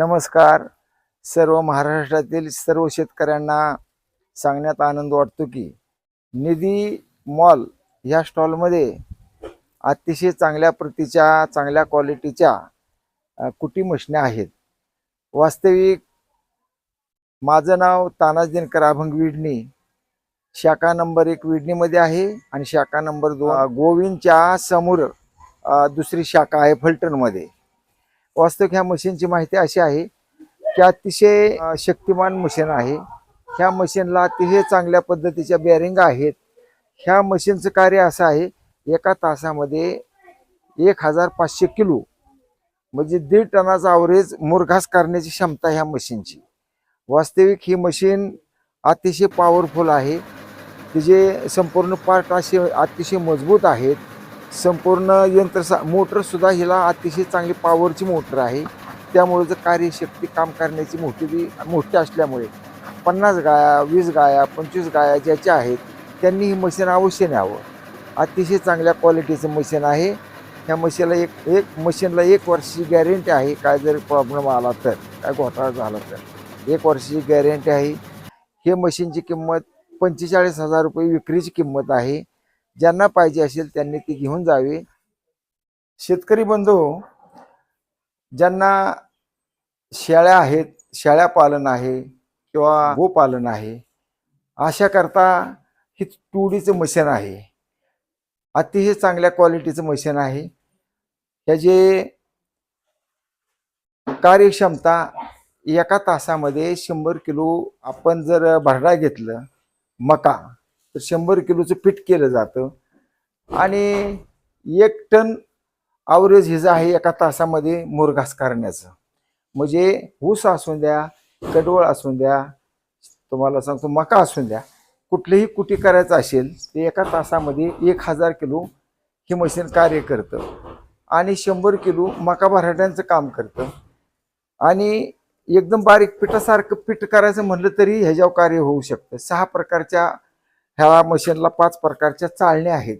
नमस्कार. सर्व महाराष्ट्रातील सर्व शेतकऱ्यांना सांगण्यात आनंद वाटतो की निधी मॉल ह्या स्टॉलमध्ये अतिशय चांगल्या प्रतीच्या चांगल्या क्वालिटीच्या कुटी मशन्या आहेत. वास्तविक माझं नाव तानाजी दिनकर अभंग विडणी. शाखा नंबर एक विडणीमध्ये आहे आणि शाखा नंबर दोन गोविंदच्या समोर दुसरी शाखा आहे फलटणमध्ये. वास्तविक ह्या मशीनची माहिती अशी आहे की अतिशय शक्तिमान मशीन आहे. ह्या मशीनला अतिशय चांगल्या पद्धतीच्या बेअरिंग आहेत. ह्या मशीनचं कार्य असं आहे एका तासामध्ये एक हजार पाचशे किलो म्हणजे दीड टनाचा आवरेज मुरघास करण्याची क्षमता ह्या मशीनची. वास्तविक ही मशीन अतिशय पॉवरफुल आहे. तिचे संपूर्ण पार्ट असे अतिशय मजबूत आहेत. संपूर्ण यंत्र मोटरसुद्धा हिला अतिशय चांगली पॉवरची मोटर आहे. त्यामुळे जर कार्यशक्ती काम करण्याची मोठी बी मोठी असल्यामुळे पन्नास गाया वीस गाया पंचवीस गाया ज्याच्या आहेत त्यांनी ही मशीन अवश्य न्यावं. अतिशय चांगल्या क्वालिटीचं मशीन आहे. ह्या मशीनला एक एक मशीनला एक वर्षाची गॅरंटी आहे. काय जर प्रॉब्लेम आला तर काय घोटाळा झाला तर. एक वर्षाची गॅरंटी आहे. हे मशीनची किंमत पंचेचाळीस हजार रुपये विक्रीची किंमत आहे. ज्यांना पाहिजे असेल त्यांनी ती घेऊन जावे. शेतकरी बंधू ज्यांना शेळ्या आहेत शेळ्या पालन आहे किंवा गोपालन आहे अशा करता ही टूडीचं मशीन आहे. अतिशय चांगल्या क्वालिटीचं मशीन आहे. त्याचे कार्यक्षमता एका तासामध्ये शंभर किलो आपण जर भरडा घेतलं मका तर शंभर किलोचं पीठ केलं जातं. आणि एक टन आवरेज हिज आहे एका तासामध्ये मुरघास करण्याचं. म्हणजे ऊस असून द्या कडवळ असून द्या तुम्हाला सांगतो मका असून द्या कुठलीही कुटी करायचं असेल ते एका तासामध्ये एक हजार किलो हे मशीन कार्य करतं. आणि शंभर किलो मका भराट्यांचं काम करतं. आणि एकदम बारीक पिठासारखं पीठ करायचं म्हणलं तरी ह्याच्यावर कार्य होऊ शकतं. सहा प्रकारच्या ह्या मशीनला पाच प्रकारच्या चाळण्या आहेत.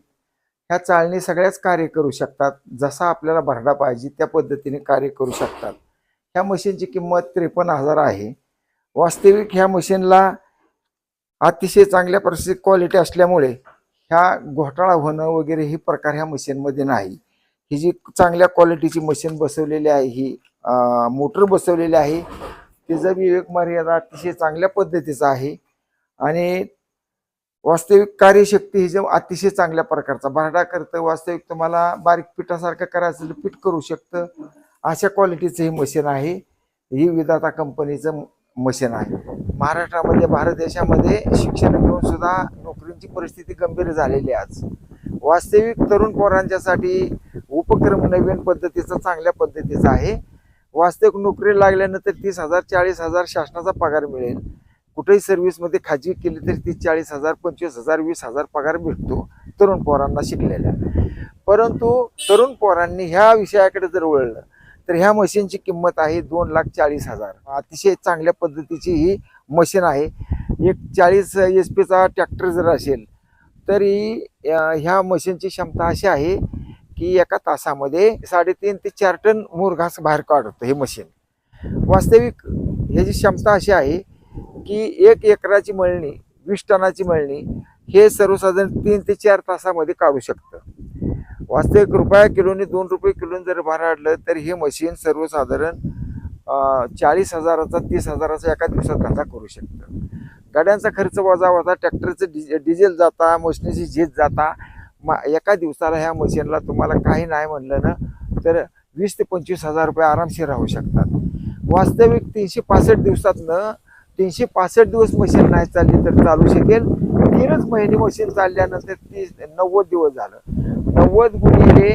ह्या चाळणी सगळ्याच कार्य करू शकतात. जसा आपल्याला भरडा पाहिजे त्या पद्धतीने कार्य करू शकतात. ह्या मशीनची किंमत त्रेपन्न हजार आहे. वास्तविक ह्या मशीनला अतिशय चांगल्या प्रकारची क्वालिटी असल्यामुळे ह्या घोटाळा होणं वगैरे ही प्रकार ह्या मशीनमध्ये नाही. ही जी चांगल्या क्वालिटीची मशीन बसवलेली आहे ही मोटर बसवलेली आहे तिचं विवेक मर्यादा अतिशय चांगल्या पद्धतीचं आहे. आणि वास्तविक कार्यशक्ती ही जे अतिशय चांगल्या प्रकारचा भरडा करतं वास्तविक तुम्हाला बारीक पिठासारखं करायचं तर पीठ करू शकतं. अशा क्वालिटीचं हे मशीन आहे. ही विधाता कंपनीचं मशीन आहे. महाराष्ट्रामध्ये भारत देशामध्ये शिक्षण घेऊन सुद्धा नोकरींची परिस्थिती गंभीर झालेली आज. वास्तविक तरुण पोरांच्यासाठी उपक्रम नवीन पद्धतीचा चांगल्या पद्धतीचा आहे. वास्तविक नोकरी लागल्यानंतर तीस हजार चाळीस हजार शासनाचा पगार मिळेल. कुठेही सर्व्हिसमध्ये खाजगी केली तरी ती चाळीस हजार पंचवीस हजार वीस हजार पगार भेटतो तरुण पोरांना शिकलेल्या. परंतु तरुण पोरांनी ह्या विषयाकडे जर वळलं तर ह्या मशीनची किंमत आहे दोन लाख चाळीस हजार. अतिशय चांगल्या पद्धतीची ही मशीन आहे. एक चाळीस एच पीचा ट्रॅक्टर जर असेल तरी ह्या मशीनची क्षमता अशी आहे की एका तासामध्ये साडेतीन ते चार टन मुरघास बाहेर काढतो हे मशीन. वास्तविक ह्याची क्षमता अशी आहे की एक एकराची मळणी वीस टनाची मळणी हे सर्वसाधारण तीन ते चार तासामध्ये काढू शकतं. वास्तविक रुपया किलोने दोन रुपये किलोने जर भराडलं तर हे मशीन सर्वसाधारण चाळीस हजाराचा तीस हजाराचा एका दिवसात धंदा करू शकतं. गाड्यांचा खर्च वजा वजा ट्रॅक्टरचं डिझे डिझेल जाता मशिनीची झीज जाता मा एका दिवसाला ह्या मशीनला तुम्हाला काही नाही म्हणलं ना तर वीस ते पंचवीस हजार रुपये आरामशीर राहू शकतात. वास्तविक तीनशे पासष्ट दिवसातनं तीनशे पासष्ट दिवस मशीन नाही चालली तर चालू शकेल. तीनच महिने मशीन चालल्यानंतर ती नव्वद दिवस झालं. नव्वद गुणिले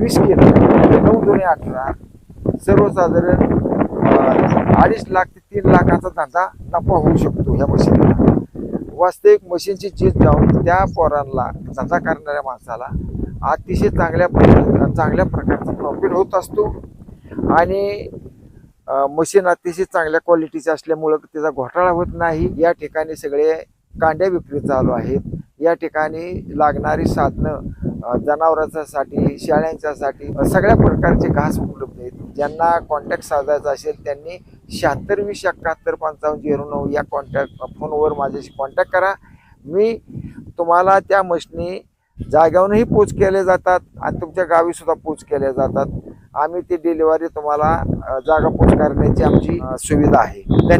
वीस केलं. नऊ दोन्ही अठरा. सर्वसाधारण अडीच लाख ते तीन लाखाचा धंदा नफा होऊ शकतो ह्या मशीनला. वास्तविक मशीनची चीज जाऊन त्या पोरांना धंदा करणाऱ्या माणसाला अतिशय चांगल्या चांगल्या प्रकारचा प्रॉफिट होत असतो. आणि मशीन अतिशय चांगल्या क्वालिटीचे असल्यामुळं त्याचा घोटाळा होत नाही. या ठिकाणी सगळे कांड्या विक्री चालू आहेत. या ठिकाणी लागणारी साधनं जनावरांच्यासाठी शेळ्यांच्यासाठी सगळ्या प्रकारचे घास उपलब्ध आहेत. ज्यांना कॉन्टॅक्ट साधायचा असेल त्यांनी शहात्तर वीस एकाहत्तर पंचावन्न झिरो नऊ या कॉन्टॅक्ट फोनवर माझ्याशी कॉन्टॅक्ट करा. मी तुम्हाला त्या मशनी जाग्यावरूनही पोच केले जातात आणि तुमच्या गावीसुद्धा पोच केल्या जातात. आम्ही ती डिलिव्हरी तुम्हाला जागा पोच करण्याची आमची सुविधा आहे.